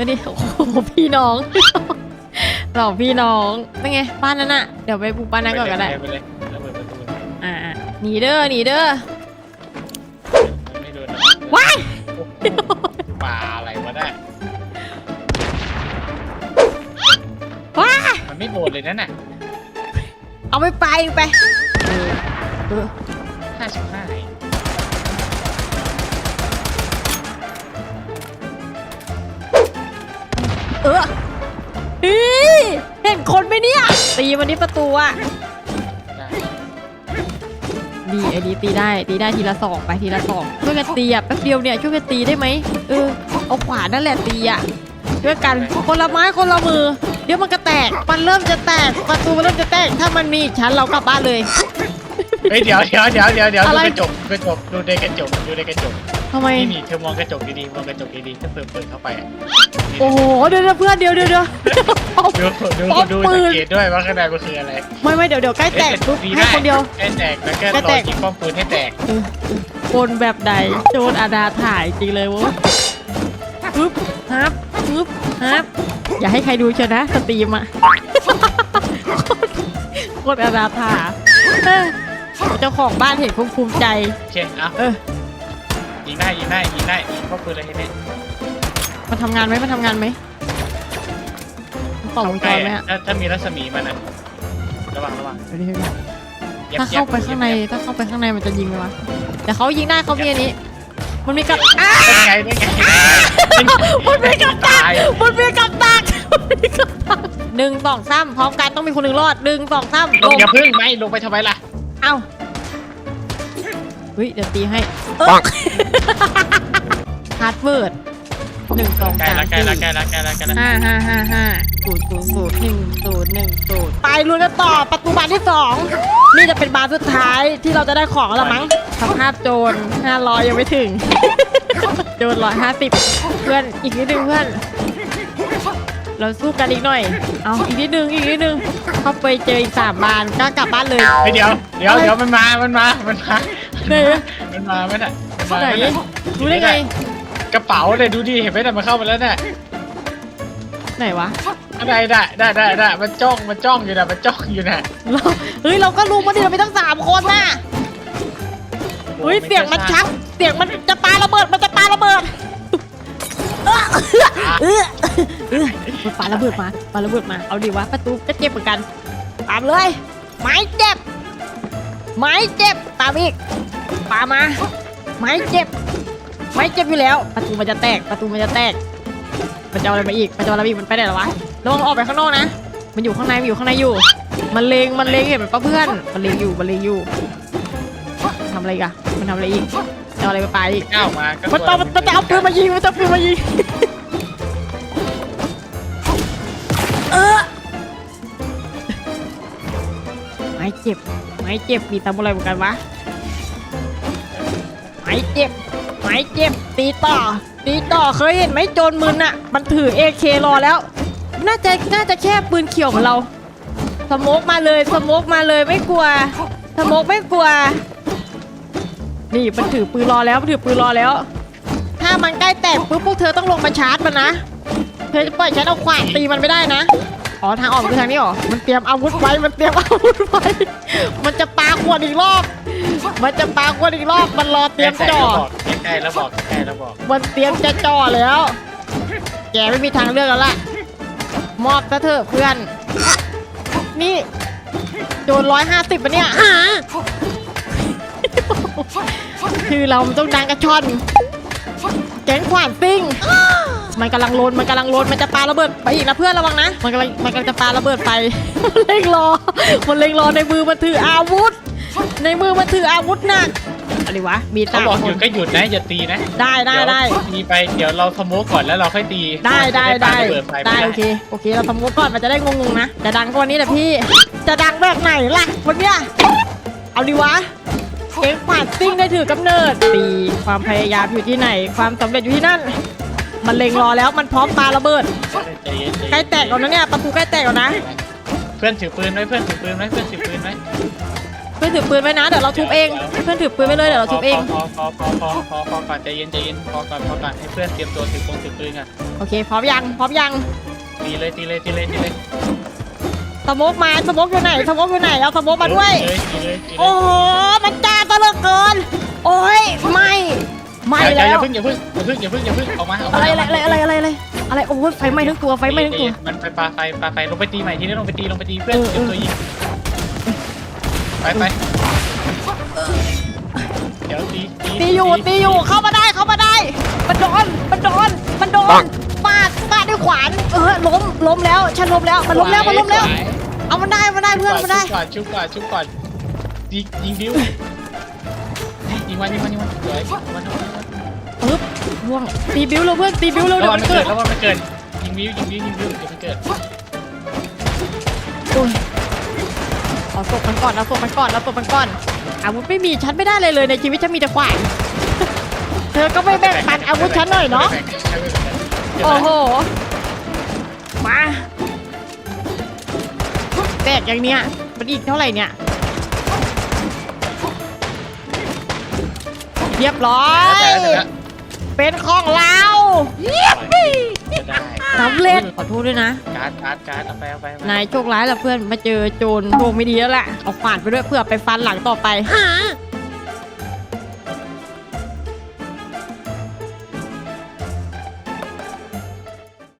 ดูดิ โอ้โห พี่น้องสอพี่น้องเป็นไงบ้านนั้นอะเดี๋ยวไปปลูกบ้านนั้นก่อนก็ได้ ไปเลยระเบิดประตูอ่าหนีเด้อหนีเด้อ ไม่โดนว้ายปลาอะไรวะน่ะว้ามันไม่โดเลยนั่นน่ะเอาไปไปไปเออเออ เอออีเห็นคนไหมเนี่ย ตีมันที่ประตูอะได้ดีไอ้นี้ตีได้ตีได้ทีละสองไปทีละสองช่วยกันตีอะแป๊บเดียวเนี่ยช่วยกันตีได้ไหมเออเอาขวานนั่นแหละตีอะช่วยกันคนละไม้คนละมือ เดี๋ยวมันก็แตกมันเริ่มจะแตกประตูมันเริ่มจะแตกถ้ามันมีอีกชั้นเรากลับบ้านเลยเฮ้ยเดี๋ยวเดี๋ยวเดี๋ยวเดี๋ยวเดี๋ยวอะดูไรกระจกกระจกดูในกระจกดูในกระจก ทำไม นี่นี่เธอมองกระจกดีๆมองกระจกดีๆถ้าเปิดเปิดเข้าไปอะนี่โอ้โหเดี๋ยวเดี๋ยวเพื่อนเดี๋ยวเดี๋ยวเดี๋ยว ดูดูป๊อปดูปืสัน งเกตด้วยว่าข้างในมันคืออะไรไม่ไม่เดี๋ยวเดี๋ยวใกล้แตกปุ๊บดีให้คนเดียว ให้แตกแล้วก็ให้รแตอก ยิงป้อมปืนให้แตกคนแบบใดโจรอาดาถ่ายจริงเลยเวะปึ๊บฮับปึ๊บฮับอย่าให้ใครดูเชียวนะสตรีมอะโคตรอาดาถ่าเออเจ้าของบ้านเห็นคงภูมิใจ โอเคเอาเออ ยิงได้ยิงได้ยิงได้ยิงป้อมปืนเลยให้แตกมาทำงานไหมมาทำงานไหมมันต่อวงจรไหมอะถ้าถ้ามีรัศมีมันนะระวังระวังเดี๋ยวดิเดี๋ยวดิย็บถ้าเข้าไปย็บข้างในถ้าเข้าไปข้างในมันจะยิงไหมวะแต่เขายิงได้เขามีอันนี้ มันมีกับอ้าได้ไงได้ไงมันมีกับดักตายมันมีกับดักมันมีกับดักหนึ่งสองสามพร้อมกันต้องมีคนหนึ่งรอดหนึ่งสองสามลลงงอย่าพึ่งไม่ลงไปทำไมล่ะเอ้า เฮ้ยเดี๋ยวตีให้ฮาร์ดเวิร์ดหนึ่งสองใกล้สามละใกล้สี่ละใกล้ละใกล้ละใกล้ละห้าห้าห้าห้าศูนย์ศูนย์ศูนย์หนึ่งศูนย์หนึ่งศูนย์ไปลุยกันต่อประตูบานที่สองนี่จะเป็นบานสุดท้ายที่เราจะได้ของแล้วมั้งสภาพโจรห้าร้อยยังไม่ถึง โจรร้อยห้าสิบเพื่อนอีกนิดนึงเพื่อน เราสู้กันอีกหน่อย เอาอีกนิดนึงอีกนิดนึงเข้าไปเจออีกสามบานก็กลับบ้านเลย เฮ้ยเดี๋ยวเดี๋ยวเดี๋ยวมันมา มันมา มันมา ไหนมันมาไหมน่ะมันมาไหนไหมน่ะรู้ได้ไง กระเป๋าเลยดูดิเห็นไหมน่ะมันเข้ามาแล้วน่ะไหนวะอะไรได้ได้ได้ได้มันจ้องมันจ้องอยู่น่ะมันจ้องอยู่น่ะเราเฮ้ย เราก็รู้มาดิเราไปตั้งสามคนน่ะเฮ้ย เสียงมันชัก เสียงมันจะปาระเบิด มันจะปาระเบิดเออเออเออมันปาระเบิดมาปาระเบิดมา เอาดิวะประตูก็เจ็บเหมือนกัน ตามเลย ไม้เจ็บ ไม้เจ็บ ตามอีก ปามาไม้เจ็บไม้เจ็บอยู่แล้ว ประตูมันจะแตกประตูมันจะแตกมันจะเอาอะไรมาอีกมันจะเอาอะไรมาอีกมันไปไหนแล้ววะระวังออกไปข้างนอกนะ มันอยู่ข้างในมันอยู่ข้างในอยู่ มันเลงมันเลงเห็นไหมปะเพื่อนมันเลงอยู่มันเลงอยู่ทำอะไรอีกอะมันทำอะไรอีกจะเอาอะไรมาปาอีกก้าวมาก็มันต้องมันจะเอาปืนมายิงมันจะเอาปืนมายิงเออไม้เจ็บไม้เจ็บมีตำอะไรเหมือนกันวะไม้เจ็บไม้เจ็บตีต่อตีต่อเคยเห็นไหมโจรมึนอะมันถือเอเครอแล้ว น่าจะน่าจะแค่ปืนเขียวเหมือนเรา สมกมาเลยสมกมาเลยไม่กลัว สมกไม่กลัว นี่มันถือปืนรอแล้วมันถือปืนรอแล้ว ถ้ามันใกล้แตกปุ๊บพวกเธอต้องลงมาชาร์จมันนะเธอจะปล่อยฉันเอาขวานตีมันไม่ได้นะอ๋อทางออกคือทางนี้หรอ มันเตรียมอาวุธไว้ มันเตรียมอาวุธไว้ มันจะปา วดอีกรอบ มันจะปาขวดอีกรอบ มันรอเตรียมจ่อ ใกล้แล้วบอกใกล้แล้วบอกมันเตรียมจะจ่อแล้ว แกไม่มีทางเลือกแล้วล่ะ มอบซะเถอะเพื่อน นี่โดนร้อยห้าสิบปะเนี่ยหาคือเรามันต้องดังกระชอน แก๊งขวานซิ่ง มันกำลังโลน มันกำลังโลน มันจะปาระเบิดไปอีกนะเพื่อนระวังนะ มันกำลัง มันกำลังจะปาระเบิดไป มันเล็งรอ มันเล็งรอในมือมันถืออาวุธ ในมือมันถืออาวุธหนักอะไรวะ มีเขาตาบอกคหยุนดก็หยุดนะอย่าตีนะได้ได้ได้ เยวตีไปเดี๋ยวเราสโมกก่อนแล้วเราค่อยตีได้ได้ได้จะปาระเบิไฟม่ได้โอเคโอเคเราทำงบก่อนมันจะได้งงๆนะจะดังกว่านี้แหละพี่ จะดังแบบไหนล่ะวันเนี้ยเอาดีวะเก่งขวาดซิ่งได้ถือกำเนิดตีความพยายามอยู่ที่ไหน ความสำเร็จอยู่ที่นั่น มันเล็งรอแล้วมันพร้อมปาระเบิดใจเย็นใจใกล้เย็นแตกแล้วนะเนี่ยประตูใกล้แตกแล้วนะเพื่อนถือปืนไว้เพื่อนถือปืนไว้เพื่อนถือปืนไว้ เพื่อนถือปืนไว้นะเดี๋ยวเราทุบเอง เพื่อนถือปืนไว้เลยเดี๋ยวเราทุบเอง พอพอพอพอพอพอก่อนใจเย็นใจเย็นพอก่อนพอก่อนให้เพื่อนเตรียมตัวถือปงถือปืนกันโอเค พร้อมยัง พร้อมยังตีเลยตีเลยตีเลยตีเลยสโมกมาสโมกอยู่ไหนสโมกอยู่ไหนเอาสโมกมาด้วย ตีเลยตีเลยโอ้โห มันจ้าซะเหลือเกิน โอ้ย ไม่ ไม่แล้อย่าวพิ่งอย่าพิ่งอย่าพิ่งอย่าพิ่งอย่าพิ่งออกมาอะไรอะไรอะไรอะไรอะไรอะไร โอ้ยไฟไหม้ทั้งตัว ไฟไหม้ทั้งตัว มันไปปาไฟปาไฟลงไปตีใหม่ทีนี้ลงไปตีลงไปตีเพื่อนเตรียมตัวยิง ไปไปเดี๋ยวตีตีอยู่ตีอยู่เข้ามาได้เข้ามาได้ มันโดนมันโดนมันโดนฟาดฟาดด้วยขวานเออล้มล้มแล้วฉันล้มแล้วมันล้มแล้วมันล้มแล้ว เอามันได้มันได้เพื่อนมันได้ชุบก่อนชุบก่อนชุบก่อนยิงยิงบิ้วยิงมันยิงมันยิงมันสวยมันปึ๊บล่วงตีบิ้วเลยเพื่อนตีบิ้วเลยแล้วเดี๋ยวมัมันนเกิเกิดดแล้วมันเกิดยิงบิ้วยิงบิ้วยิงบิ้วเดี๋ยวมันเกิด เอาศพมันก่อนเอาศพมันก่อนเอาศพมันก่อนอาวุธไม่มีฉันไม่ได้เลยเลยในชีวิตฉันมีแต่ขวานเธอก็ไม่แบ่งปันอาวุธฉันหน่อยเนาะโอ้โหมาแตกอย่างเนี้ยมันอีกเท่าไหร่เนี่ยเรียบร้อย เป็นของเรา สำเร็จขอโทษด้วยนะ การ์ดการ์ดการ์ดเอาไปเอาไปเอาไปนายโชคร้ายละเพื่อนมาเจอโจรโชคไม่ดีแล้วแหละเอาขวานไปด้วยเพื่อไปฟันหลังต่อไป